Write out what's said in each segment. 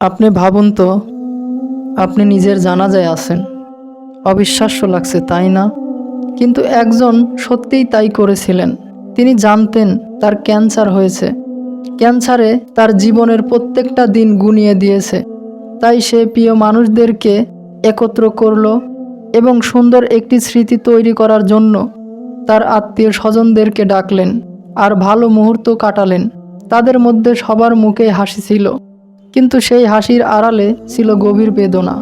আপনি ভাবুন তো, আপনি নিজের জানাজায় আছেন। অবিশ্বাস্য লাগছে, তাই না? কিন্তু একজন সত্যিই তাই করেছিলেন। তিনি জানতেন তার ক্যান্সার হয়েছে। ক্যান্সারে তার জীবনের প্রত্যেকটা দিন গুনিয়ে দিয়েছে। তাই সে প্রিয় মানুষদেরকে একত্র করল এবং সুন্দর একটি স্মৃতি তৈরি করার জন্য তার আত্মীয় স্বজনদেরকে ডাকলেন আর ভালো মুহূর্ত কাটালেন। তাদের মধ্যে সবার মুখে হাসি ছিল। কিন্তু সেই হাসির আড়ালে ছিল গভীর বেদনা।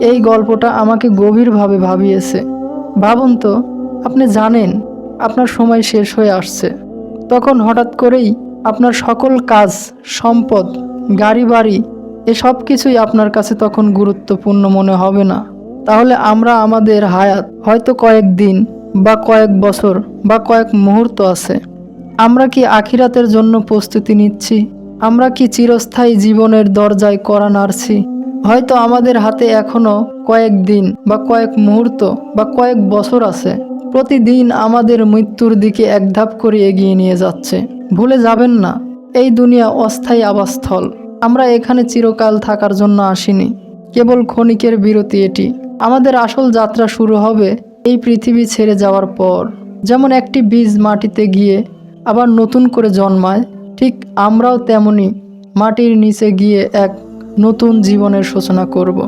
এই গল্পটা আমাকে গভীরভাবে ভাবিয়েছে। ভাবুন তো, আপনি জানেন, আপনার সময় শেষ হয়ে আসছে। তখন হঠাৎ করেই আপনার সকল কাজ, সম্পদ গাড়ি বাড়ি এসব কিছুই আপনার কাছে তখন গুরুত্বপূর্ণ মনে হবে না। তাহলে আমরা আমাদের হায়াত হয়তো কয়েক দিন বা কয়েক বছর বা কয়েক মুহূর্ত আছে। আমরা কি আখিরাতের জন্য প্রস্তুতি নিচ্ছি? আমরা কি চিরস্থায়ী জীবনের দরজায় করা নাড়ছি? হয়তো আমাদের হাতে এখনও কয়েক দিন বা কয়েক মুহূর্ত বা কয়েক বছর আছে। প্রতিদিন আমাদের মৃত্যুর দিকে এক ধাপ করে এগিয়ে নিয়ে যাচ্ছে। ভুলে যাবেন না, এই দুনিয়া অস্থায়ী আবাসস্থল। আমরা এখানে চিরকাল থাকার জন্য আসিনি। কেবল ক্ষণিকের বিরতি এটি। আমাদের আসল যাত্রা শুরু হবে এই পৃথিবী ছেড়ে যাওয়ার পর। যেমন একটি বীজ মাটিতে গিয়ে আবার নতুন করে জন্মায় ঠিক আমরাও তেমনি মাটির নিচে গিয়ে এক নতুন জীবনের সূচনা করব।